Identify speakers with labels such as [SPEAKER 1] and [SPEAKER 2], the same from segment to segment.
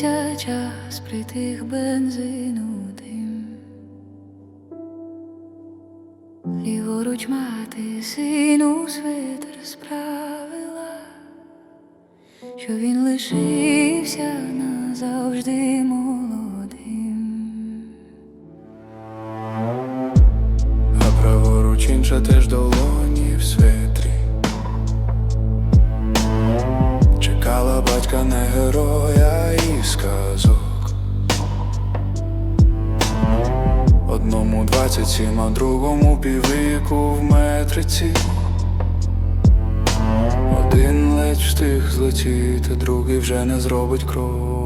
[SPEAKER 1] Спинився час притих бензину дим. Ліворуч мати сину свитер справила, що він лишився назавжди молодим.
[SPEAKER 2] Одному двадцять сім, а другому піввіку в метриці Один ледь встиг злетіти, другий вже не зробить кров.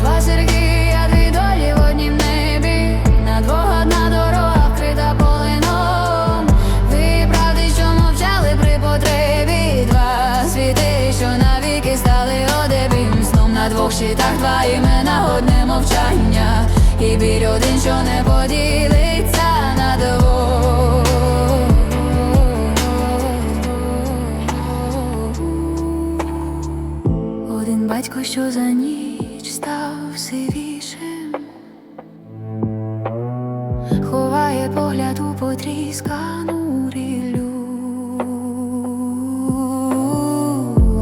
[SPEAKER 1] Два Сергія, дві долі в однім небі, на двох одна два імена, одне мовчання, і біль один, що не поділиться на двох. Один батько, що за ніч став сивішим, ховає погляд у потріскану ріллю,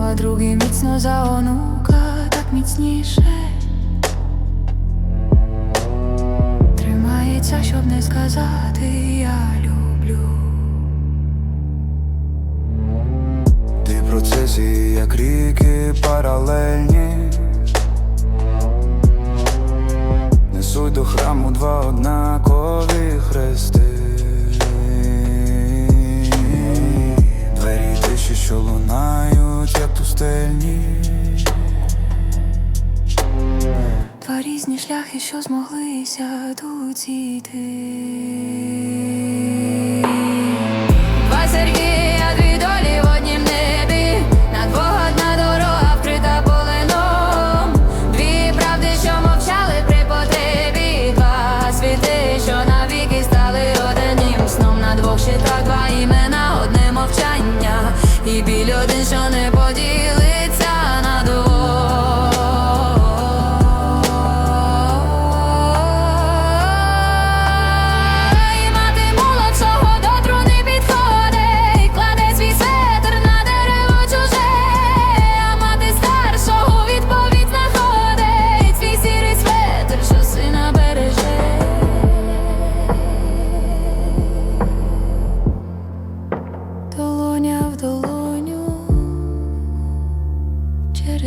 [SPEAKER 1] а другий міцно за онука так міцніше. Тримається, щоб не сказати я люблю.
[SPEAKER 2] Ти процесі, як ріки паралельні Несуть до храму два однакові хрести Двері тиші, що лунають, як пустельні
[SPEAKER 1] різні шляхи, що змоглися тут зійти.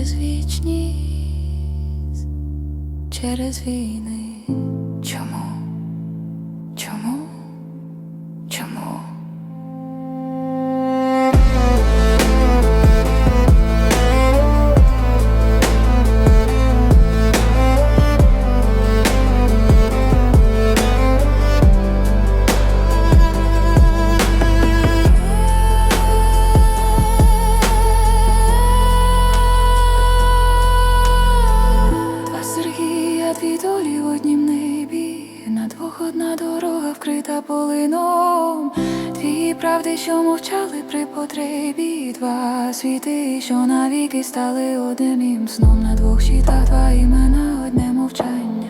[SPEAKER 1] Через вічність, через війни. Одна дорога вкрита полином. Дві правди, що мовчали при потребі, два світи, що навіки стали одним сном. На двох щитах, два імена, одне мовчання,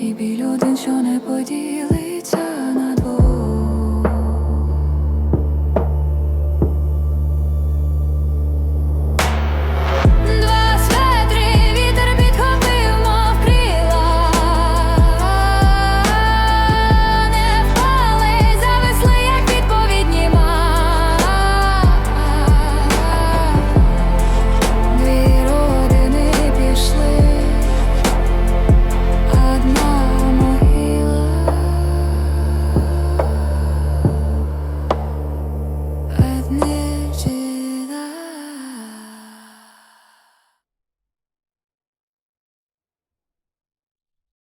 [SPEAKER 1] і біль один, що не поділиться